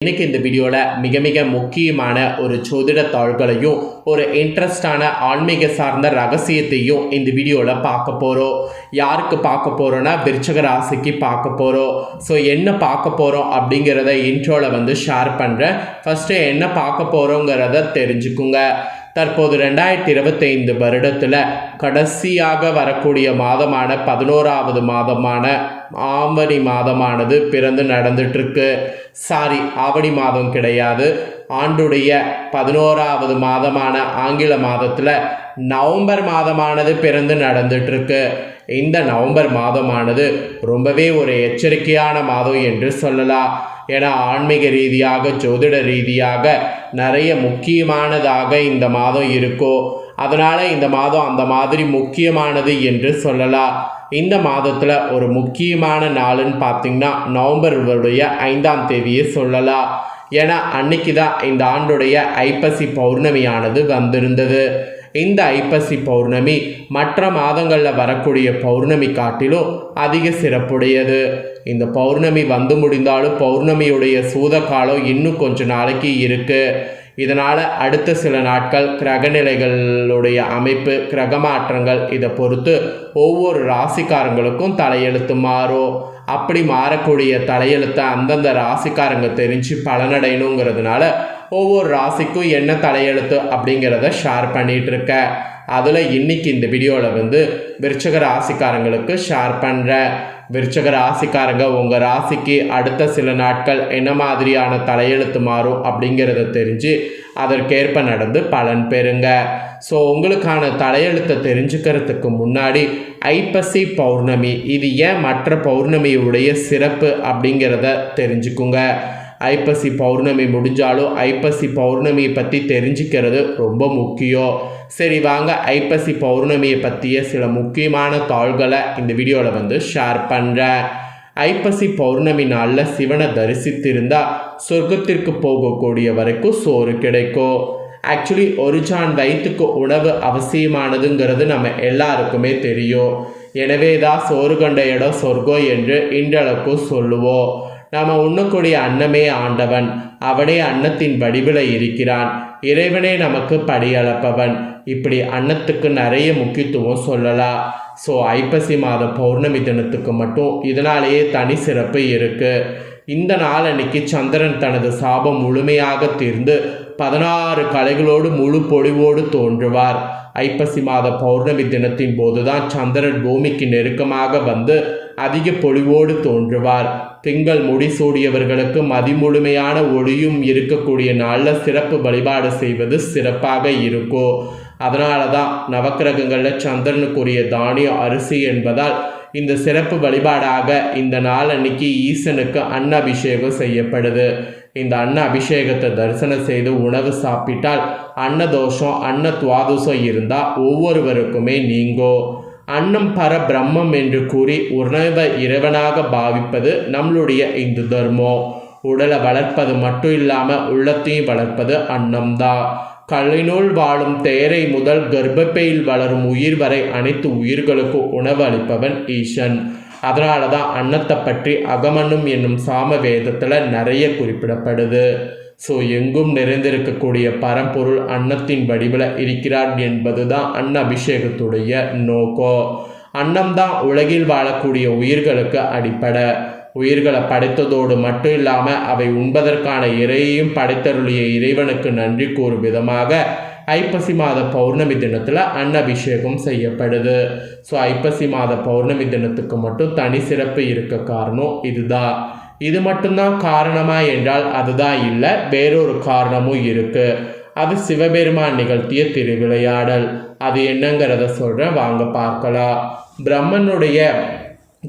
இன்னைக்கு இந்த வீடியோவில் மிக மிக முக்கியமான ஒரு ஜோதிட தாள்களையும் ஒரு இன்ட்ரெஸ்டான ஆன்மீக சார்ந்த ரகசியத்தையும் இந்த வீடியோவில் பார்க்க போகிறோம் யாருக்கு பார்க்க போகிறோன்னா விருச்சக ராசிக்கு பார்க்க போகிறோம் ஸோ என்ன பார்க்க போகிறோம் அப்படிங்கிறத இன்ட்ரோவில் வந்து ஷேர் பண்ணுறேன் ஃபஸ்ட்டு என்ன பார்க்க போகிறோங்கிறத தெரிஞ்சுக்குங்க. தற்போது ரெண்டாயிரத்தி இருபத்தைந்து வருடத்தில் கடைசியாக வரக்கூடிய மாதமான பதினோராவது மாதமான ஆவணி மாதமானது பிறந்து நடந்துட்டுருக்கு. சாரி ஆவணி மாதம் கிடையாது. ஆண்டுடைய பதினோராவது மாதமான ஆங்கில மாதத்தில் நவம்பர் மாதமானது பிறந்து நடந்துட்டுருக்கு. இந்த நவம்பர் மாதமானது ரொம்பவே ஒரு எச்சரிக்கையான மாதம் என்று சொல்லலாம். ஏன்னா ஆன்மீக ரீதியாக ஜோதிட ரீதியாக நிறைய முக்கியமானதாக இந்த மாதம் இருக்கோ அதனால் இந்த மாதம் அந்த மாதிரி முக்கியமானது என்று சொல்லலாம். இந்த மாதத்தில் ஒரு முக்கியமான நாளுன்னு பார்த்திங்கன்னா நவம்பருடைய ஐந்தாம் தேதியை சொல்லலாம். ஏன்னா அன்னைக்கு தான் இந்த ஆண்டுடைய ஐப்பசி பௌர்ணமியானது வந்திருந்தது. இந்த ஐப்பசி பௌர்ணமி மற்ற மாதங்களில் வரக்கூடிய பௌர்ணமி காட்டிலும் அதிக சிறப்புடையது. இந்த பௌர்ணமி வந்து முடிந்தாலும் பௌர்ணமியுடைய சூத காலம் இன்னும் கொஞ்ச நாளைக்கு இருக்குது இதனால் அடுத்த சில நாட்கள் கிரகநிலைகளுடைய அமைப்பு கிரக மாற்றங்கள் இதை பொறுத்து ஒவ்வொரு ராசிக்காரங்களுக்கும் தலையெழுத்து மாறும். அப்படி மாறக்கூடிய தலையெழுத்தை அந்தந்த ராசிக்காரங்க தெரிஞ்சு பலனடையணுங்கிறதுனால ஒவ்வொரு ராசிக்கும் என்ன தலையெழுத்து அப்படிங்கிறத ஷேர் பண்ணிகிட்டு இருக்கேன் அதில் இன்னைக்கு இந்த வீடியோவில் வந்து விருச்சக ராசிக்காரங்களுக்கு ஷேர் பண்ணுறேன் விருச்சக ராசிக்காரங்க உங்கள் ராசிக்கு அடுத்த சில நாட்கள் என்ன மாதிரியான தலையெழுத்து மாறும் அப்படிங்கிறத தெரிஞ்சு அதற்கேற்ப நடந்து பலன் பெறுங்க. ஸோ உங்களுக்கான தலையெழுத்தை தெரிஞ்சுக்கிறதுக்கு முன்னாடி ஐப்பசி பௌர்ணமி இது ஏன் மற்ற பௌர்ணமியுடைய சிறப்பு அப்படிங்கிறத தெரிஞ்சுக்குங்க. ஐப்பசி பௌர்ணமி முடிஞ்சாலும் ஐப்பசி பௌர்ணமியை பற்றி தெரிஞ்சுக்கிறது ரொம்ப முக்கியம். சரி வாங்க. ஐப்பசி பௌர்ணமியை பற்றிய சில முக்கியமான தாள்களை இந்த வீடியோவில் வந்து ஷேர் பண்ணுறேன் ஐப்பசி பௌர்ணமி நாளில் சிவனை தரிசித்திருந்தால் சொர்க்கத்திற்கு போகக்கூடிய வரைக்கும் சோறு கிடைக்கும். ஆக்சுவலி ஒரு ஜான் வயிற்றுக்கு உணவு அவசியமானதுங்கிறது நம்ம எல்லாருக்குமே தெரியும். எனவே தான் சோறு கண்ட இடம் சொர்க்கம் என்று இன்றளவுக்கு சொல்லுவோம். நாம் உண்ணக்கூடிய அன்னமே ஆண்டவன். அவனே அன்னத்தின் வடிவில் இருக்கிறான். இறைவனே நமக்கு படியளப்பவன். இப்படி அன்னத்துக்கு நிறைய முக்கியத்துவம் சொல்லலாம் ஸோ ஐப்பசி மாத பௌர்ணமி தினத்துக்கு மட்டும் இதனாலேயே தனி சிறப்பு இருக்குது இந்த நாள் அன்னைக்கு சந்திரன் தனது சாபம் முழுமையாக தீர்ந்து பதினாறு கலைகளோடு முழு பொழிவோடு தோன்றுவார். ஐப்பசி மாத பௌர்ணமி தினத்தின் போதுதான் சந்திரன் பூமிக்கு நெருக்கமாக வந்து அதிக பொழிவோடு தோன்றுவார். திங்கள் முடிசூடியவர்களுக்கு மதிமுழுமையான ஒளியும் இருக்கக்கூடிய நாளில் சிறப்பு வழிபாடு செய்வது சிறப்பாக இருக்கும் அதனால தான் நவக்கிரகங்களில் சந்திரனுக்குரிய தானியம் அரிசி என்பதால் இந்த சிறப்பு வழிபாடாக இந்த நாள் அன்னைக்கு ஈசனுக்கு அன்ன அபிஷேகம் செய்யப்படுது. இந்த அன்ன அபிஷேகத்தை தரிசனம் செய்து உணவு சாப்பிட்டால் அன்னதோஷம் அன்ன துவாதோஷம் இருந்தால் ஒவ்வொருவருக்குமே நீங்கோ. அன்னம் பர பிரம்மம் என்று கூறி உணவை இறைவனாக பாவிப்பது நம்மளுடைய இந்து தர்மம். உடலை வளர்ப்பது மட்டும் இல்லாமல் உள்ளத்தையும் வளர்ப்பது அன்னம்தான் கல்லினுள் வாழும் தேரை முதல் கர்ப்பப்பையில் வளரும் உயிர் வரை அனைத்து உயிர்களுக்கும் உணவு அளிப்பவன் ஈசன். அதனால தான் அன்னத்தை பற்றி அகமனும் என்னும் சாம வேதத்தில் நிறைய குறிப்பிடப்படுது. ஸோ எங்கும் நிறைந்திருக்கக்கூடிய பரம்பொருள் அன்னத்தின் வடிவில் இருக்கிறார் என்பது தான் அன்ன அபிஷேகத்துடைய நோக்கம் அன்னம்தான் உலகில் வாழக்கூடிய உயிர்களுக்கு அடிப்படை. உயிர்களை படைத்ததோடு மட்டும் இல்லாமல் அவை உண்பதற்கான இறையையும் படைத்தருளிய இறைவனுக்கு நன்றி கூறும் விதமாக ஐப்பசி மாத பௌர்ணமி தினத்தில் அன்னபிஷேகம் செய்யப்படுது. ஸோ ஐப்பசி மாத பௌர்ணமி தினத்துக்கு மட்டும் தனி சிறப்பு இருக்க காரணம் இதுதான். இது மட்டும்தான் காரணமா என்றால் அதுதான் இல்லை வேறொரு காரணமும் இருக்குது அது சிவபெருமான் நிகழ்த்திய திருவிளையாடல். அது என்னங்கிறத சொல்கிறேன் வாங்க பார்க்கலாம். பிரம்மனுடைய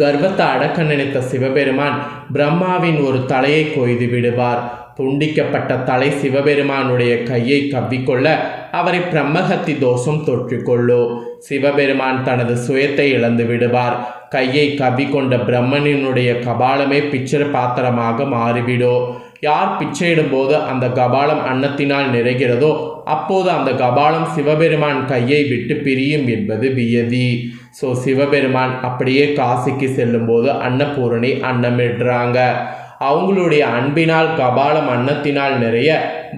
கர்வத்தை அடக்க நினைத்த சிவபெருமான் பிரம்மாவின் ஒரு தலையை கொய்து விடுவார். துண்டிக்கப்பட்ட தலை சிவபெருமானுடைய கையை கவ்விக்கொள்ள அவரை பிரம்மகத்தி தோஷம் தொற்றிக்கொள்ளோ. சிவபெருமான் தனது சுயத்தை இழந்து விடுவார். கையை கவ்விக்கொண்ட பிரம்மனினுடைய கபாலமே பிச்சர பாத்திரமாக மாறிவிடோ. யார் பிச்சையிடும்போது அந்த கபாலம் அன்னத்தினால் நிறைகிறதோ அப்போது அந்த கபாலம் சிவபெருமான் கையை விட்டு பிரியும் என்பது வியதி. ஸோ சிவபெருமான் அப்படியே காசிக்கு செல்லும்போது அன்னபூரணி அன்னமிடுறாங்க. அவங்களுடைய அன்பினால் கபாலம் அன்னத்தினால் நிறைய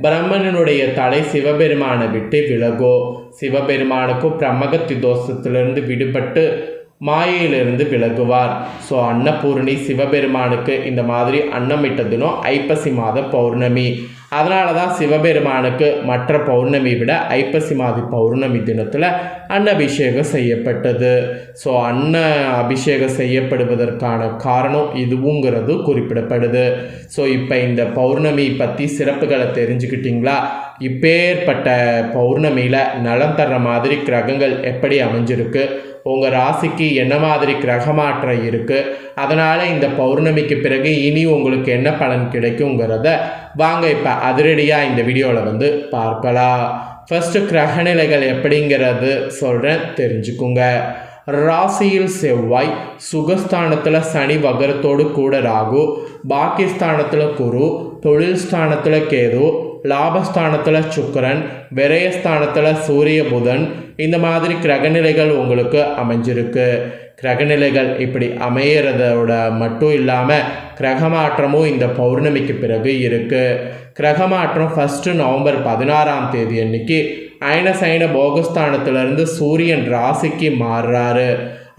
பிரம்மனனுடைய தலை சிவபெருமானை விட்டு விலகோ சிவபெருமானுக்கும் பிரம்மகத்தி தோஷத்திலிருந்து விடுபட்டு மாயையிலிருந்து விலகுவார். ஸோ அன்னபூரணி சிவபெருமானுக்கு இந்த மாதிரி அன்னமிட்ட தினம் ஐப்பசி மாத பௌர்ணமி. அதனால தான் சிவபெருமானுக்கு மற்ற பௌர்ணமி விட ஐப்பசி மாதி பௌர்ணமி தினத்தில் அன்னபிஷேகம் செய்யப்பட்டது. ஸோ அன்ன அபிஷேகம் செய்யப்படுவதற்கான காரணம் இதுவுங்கிறது குறிப்பிடப்படுது. ஸோ இப்போ இந்த பௌர்ணமி பற்றி சிறப்புகளை தெரிஞ்சுக்கிட்டிங்களா? இப்பேற்பட்ட பௌர்ணமியில் நலம் தர்ற மாதிரி கிரகங்கள் எப்படி அமைஞ்சிருக்கு? உங்கள் ராசிக்கு என்ன மாதிரி கிரக மாற்றம் இருக்குது அதனால் இந்த பௌர்ணமிக்கு பிறகு இனி உங்களுக்கு என்ன பலன் கிடைக்குங்கிறத வாங்க இப்போ அதிரடியாக இந்த வீடியோவில் வந்து பார்க்கலாம். ஃபஸ்ட்டு கிரகநிலைகள் எப்படிங்கிறது சொல்கிறேன் தெரிஞ்சுக்குங்க. ராசியில் செவ்வாய் சுகஸ்தானத்தில் சனி வகரத்தோடு கூட ராகு பாகிஸ்தானத்தில் குரு தொழில் ஸ்தானத்தில் கேது லாபஸ்தானத்தில் சுக்கரன் விரயஸ்தானத்தில் சூரிய புதன் இந்த மாதிரி கிரகநிலைகள் உங்களுக்கு அமைஞ்சிருக்கு. கிரகநிலைகள் இப்படி அமையிறதோட மட்டும் இல்லாமல் கிரகமாற்றமும் இந்த பௌர்ணமிக்கு பிறகு இருக்குது கிரகமாற்றம் ஃபஸ்ட்டு நவம்பர் பதினாறாம் தேதி அன்னைக்கு அயனசைன போகஸ்தானத்திலிருந்து சூரியன் ராசிக்கு மாறுறாரு.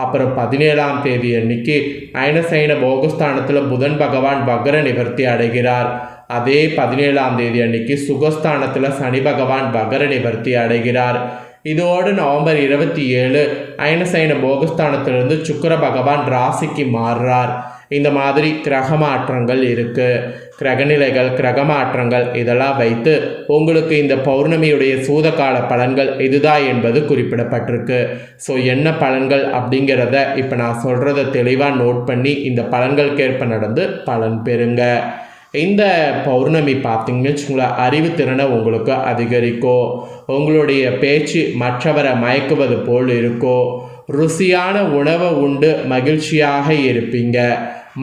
அப்புறம் பதினேழாம் தேதி அன்னைக்கு அயனசைன போகஸ்தானத்தில் புதன் பகவான் வக்ர நிவர்த்தி அடைகிறார். அதே பதினேழாம் தேதி அன்னைக்கு சுகஸ்தானத்தில் சனி பகவான் பகர நிவர்த்தி அடைகிறார். இதோடு நவம்பர் இருபத்தி ஏழு அயனசைன போகஸ்தானத்திலிருந்து சுக்கர பகவான் ராசிக்கு மாறுறார். இந்த மாதிரி கிரக மாற்றங்கள் இருக்குது கிரகநிலைகள் கிரக மாற்றங்கள் இதெல்லாம் வைத்து உங்களுக்கு இந்த பௌர்ணமியுடைய சூதகால பலன்கள் இதுதான் என்பது குறிப்பிடப்பட்டிருக்கு. ஸோ என்ன பலன்கள் அப்படிங்கிறத இப்போ நான் சொல்கிறத தெளிவாக நோட் பண்ணி இந்த பலன்களுக்கேற்ப நடந்து பலன் பெறுங்க. இந்த பௌர்ணமி பார்த்தீங்கன்னு வச்சுங்களேன் அறிவுத்திறனை உங்களுக்கு அதிகரிக்கும் உங்களுடைய பேச்சு மற்றவரை மயக்குவது போல் இருக்கும் ருசியான உணவை உண்டு மகிழ்ச்சியாக இருப்பீங்க.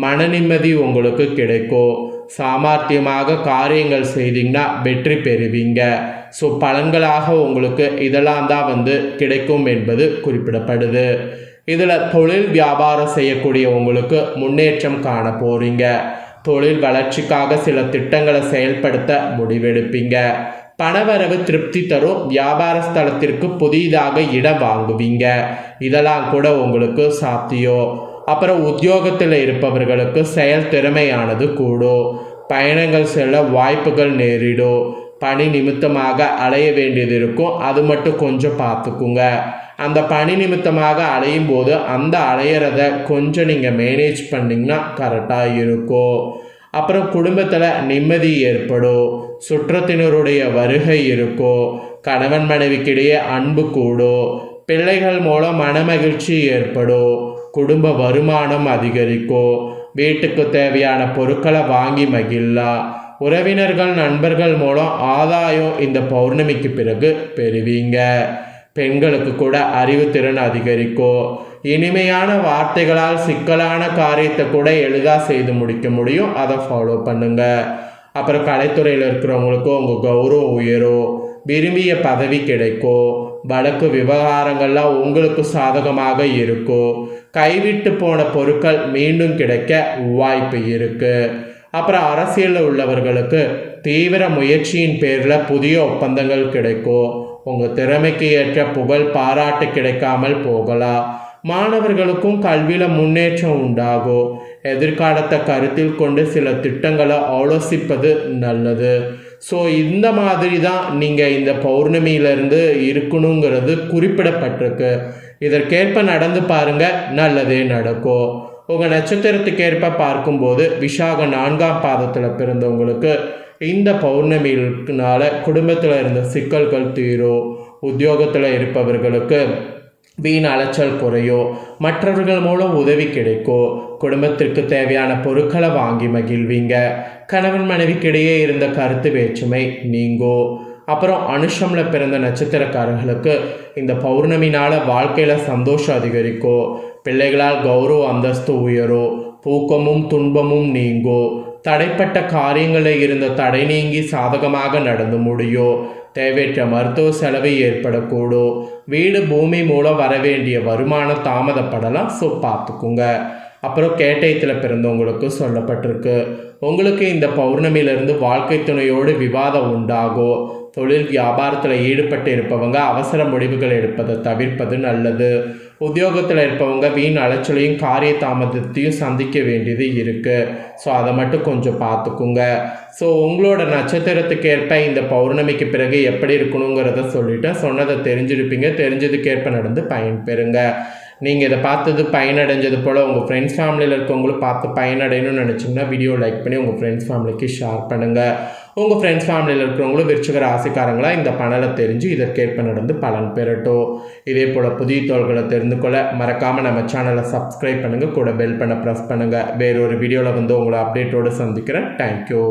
மன நிம்மதி உங்களுக்கு கிடைக்கும் சாமர்த்தியமாக காரியங்கள் செய்தீங்கன்னா வெற்றி பெறுவீங்க. ஸோ பலன்களாக உங்களுக்கு இதெல்லாம் தான் வந்து கிடைக்கும் என்பது குறிப்பிடப்படுது. இதில் தொழில் வியாபாரம் செய்யக்கூடிய உங்களுக்கு முன்னேற்றம் காண போகிறீங்க தொழில் வளர்ச்சிக்காக சில திட்டங்களை செயல்படுத்த முடிவெடுப்பீங்க. பணவரவு திருப்தி தரும் வியாபார ஸ்தலத்திற்கு புதிதாக இடம் வாங்குவீங்க. இதெல்லாம் கூட உங்களுக்கு சாத்தியம் அப்புறம் உத்தியோகத்தில் இருப்பவர்களுக்கு செயல் திறமையானது கூடும். பயணங்கள் செல்ல வாய்ப்புகள் நேரிடும். பணி நிமித்தமாக அலைய வேண்டியது இருக்கும். அது மட்டும் கொஞ்சம் பார்த்துக்குங்க. அந்த பணி நிமித்தமாக அலையும் போது அந்த அலையிறத கொஞ்சம் நீங்கள் மேனேஜ் பண்ணிங்கன்னா கரெக்டாக இருக்கும். அப்புறம் குடும்பத்தில் நிம்மதி ஏற்படும். சுற்றத்தினருடைய வருகை இருக்கும். கணவன் மனைவிக்கிடையே அன்பு கூடும். பிள்ளைகள் மூலம் மனமகிழ்ச்சி ஏற்படும். குடும்ப வருமானம் அதிகரிக்கும். வீட்டுக்கு தேவையான பொருட்களை வாங்கி மகிழலாம். உறவினர்கள் நண்பர்கள் மூலம் ஆதாயம் இந்த பௌர்ணமிக்கு பிறகு பெறுவீங்க. பெண்களுக்கு கூட அறிவுத்திறன் அதிகரிக்கும் இனிமையான வார்த்தைகளால் சிக்கலான காரியத்தை கூட எளிதாக செய்து முடிக்க முடியும். அதை ஃபாலோ பண்ணுங்க. அப்புறம் கலைத்துறையில் இருக்கிறவங்களுக்கும் உங்கள் கௌரவம் உயரும் விரும்பிய பதவி கிடைக்கும் வழக்கு விவகாரங்கள்லாம் உங்களுக்கு சாதகமாக இருக்கும் கைவிட்டு போன பொருட்கள் மீண்டும் கிடைக்க வாய்ப்பு இருக்குது அப்புறம் அரசியலில் உள்ளவர்களுக்கு தீவிர முயற்சியின் பேரில் புதிய ஒப்பந்தங்கள் கிடைக்கும் உங்கள் திறமைக்கு ஏற்ற புகழ் பாராட்டு கிடைக்காமல் போகலாம் மாணவர்களுக்கும் கல்வியில் முன்னேற்றம் உண்டாகும் எதிர்காலத்தை கருத்தில் கொண்டு சில திட்டங்களை ஆலோசிப்பது நல்லது. ஸோ இந்த மாதிரி தான் நீங்கள் இந்த பௌர்ணமியிலிருந்து இருக்கணுங்கிறது குறிப்பிடப்பட்டிருக்கு. இதற்கேற்ப நடந்து பாருங்கள் நல்லதே நடக்கும் உங்கள் நட்சத்திரத்துக்கேற்ப பார்க்கும்போது விஷாக நான்காம் பாதத்தில் பிறந்தவங்களுக்கு இந்த பௌர்ணமினால குடும்பத்தில் இருந்த சிக்கல்கள் தீரும் உத்தியோகத்தில் இருப்பவர்களுக்கு வீண் அலைச்சல் குறையோ மற்றவர்கள் மூலம் உதவி கிடைக்கும் குடும்பத்திற்கு தேவையான பொருட்களை வாங்கி மகிழ்வீங்க. கணவன் மனைவிக்கிடையே இருந்த கருத்து வேற்றுமை நீங்கோ. அப்புறம் அனுஷமில் பிறந்த நட்சத்திரக்காரர்களுக்கு இந்த பௌர்ணமினால் வாழ்க்கையில் சந்தோஷம் அதிகரிக்கோ பிள்ளைகளால் கௌரவ அந்தஸ்து உயரோ பூக்கமும் துன்பமும் நீங்கோ தடைப்பட்ட காரியங்களில் இருந்த தடை நீங்கி சாதகமாக நடந்து முடியும் தேவையற்ற மருத்துவ செலவு ஏற்படக்கூடும் வீடு பூமி மூலம் வர வேண்டிய வருமானம் தாமதப்படலாம். ஸோ பார்த்துக்குங்க. அப்புறம் கேட்டயத்தில் பிறந்தவங்களுக்கு சொல்லப்பட்டிருக்கு. உங்களுக்கு இந்த பௌர்ணமியிலிருந்து வாழ்க்கை துணையோடு விவாதம் உண்டாகும் தொழில் வியாபாரத்தில் ஈடுபட்டு இருப்பவங்க அவசர முடிவுகள் எடுப்பதை தவிர்ப்பது நல்லது. உத்தியோகத்தில் இருப்பவங்க வீண் அலைச்சலையும் காரிய தாமதத்தையும் சந்திக்க வேண்டியது இருக்குது ஸோ அதை மட்டும் கொஞ்சம் பார்த்துக்குங்க. ஸோ உங்களோட நட்சத்திரத்துக்கு ஏற்ப இந்த பௌர்ணமிக்கு பிறகு எப்படி இருக்கணுங்கிறத சொல்லிவிட்டு சொன்னதை தெரிஞ்சிருப்பீங்க. தெரிஞ்சதுக்கேற்ப நடந்து பயன் பெறுங்க. நீங்கள் இதை பார்த்தது பயனடைஞ்சது போல் உங்கள் ஃப்ரெண்ட்ஸ் ஃபேமிலியில் இருக்கவங்களும் பார்த்து பயனடையணும்னு நினச்சிங்கன்னா வீடியோ லைக் பண்ணி உங்கள் ஃப்ரெண்ட்ஸ் ஃபேமிலிக்கு ஷேர் பண்ணுங்கள் உங்கள் ஃப்ரெண்ட்ஸ் ஃபேமிலியில் இருக்கிறவங்களும் விருச்சிக ராசிக்காரங்களா? இந்த பணலை தெரிஞ்சு இதற்கேற்ப நடந்து பலன் பெறட்டும். இதே போல் புதிய தோள்களை தெரிந்து கொள்ள மறக்காமல் நம்ம சேனலை சப்ஸ்கிரைப் பண்ணுங்கள் கூட பெல் பண்ண ப்ரெஸ் பண்ணுங்கள் வேறொரு வீடியோவில் வந்து உங்களை அப்டேட்டோடு சந்திக்கிறேன். தேங்க்யூ